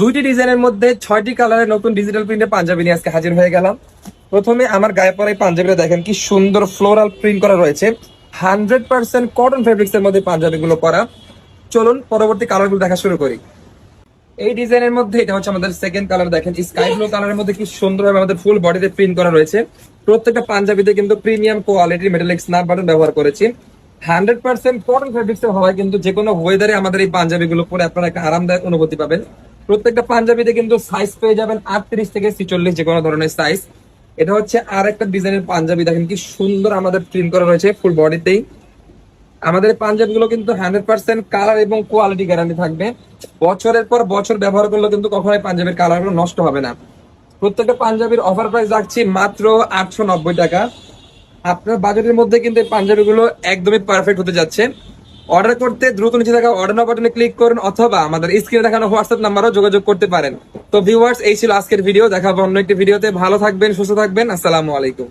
দুইটি ডিজাইনের মধ্যে ছয়টি কালারের নতুন ডিজিটাল প্রিন্টের পাঞ্জাবি নিয়ে আজকে হাজির হয়ে গেলাম। প্রথমে আমার গায়ে পরা এই পাঞ্জাবিটা দেখেন কি সুন্দর ফ্লোরাল প্রিন্ট করা রয়েছে। হান্ড্রেড পার্সেন্ট কটন ফেব্রিক্স এর মধ্যে পাঞ্জাবিগুলো করা চলুন পরবর্তী কালারগুলো দেখা শুরু করি। এই ডিজাইনের মধ্যে এটা হচ্ছে আমাদের সেকেন্ড কালার দেখেন স্কাই ব্লু কালারের মধ্যে কি সুন্দরভাবে আমাদের ফুল বডিতে প্রিন্ট করা রয়েছে। প্রত্যেকটা পাঞ্জাবিতে কিন্তু প্রিমিয়াম কোয়ালিটির মেটালিক স্ন্যাপ বাটন ব্যবহার করেছি। হান্ড্রেড পার্সেন্ট কটন ফেব্রিক্স হওয়ায় কিন্তু যে কোনো ওয়েদারে আমাদের এই পাঞ্জাবিগুলো পরে আপনারা একটা আরামদায়ক অনুভূতি পাবেন। প্রত্যেকটা পাঞ্জাবিতে কিন্তু সাইজ পেয়ে যাবেন আটত্রিশ থেকে ছিচল্লিশ যে কোনো ধরনের সাইজ এটা হচ্ছে আর একটা ডিজাইনের পাঞ্জাবি। দেখেন কি সুন্দর আমাদের প্রিন্ট করা রয়েছে ফুল বডিতেই আমাদের পাঞ্জাবি গুলো কিন্তু হান্ড্রেড পার্সেন্ট কালার এবং কোয়ালিটি গ্যারান্টি থাকবে। বছরের পর বছর ব্যবহার করলে কিন্তু কখনোই পাঞ্জাবির কালারগুলো নষ্ট হবে না। প্রত্যেকটা পাঞ্জাবির অফার প্রাইস রাখছি মাত্র আটশো নব্বই টাকা। আপনার বাজেটের মধ্যে কিন্তু এই পাঞ্জাবি গুলো একদমই পারফেক্ট হতে যাচ্ছে। অর্ডার করতে দ্রুত নিচে থাকা অর্ডার বাটনে ক্লিক করুন অথবা আমাদের স্ক্রিনে দেখানো হোয়াটসঅ্যাপ নাম্বারও যোগাযোগ করতে পারেন। তো ভিউয়ার্স এই ছিল আজকের ভিডিও দেখাবো অন্য একটি ভিডিওতে ভালো থাকবেন, সুস্থ থাকবেন। আসসালামু আলাইকুম।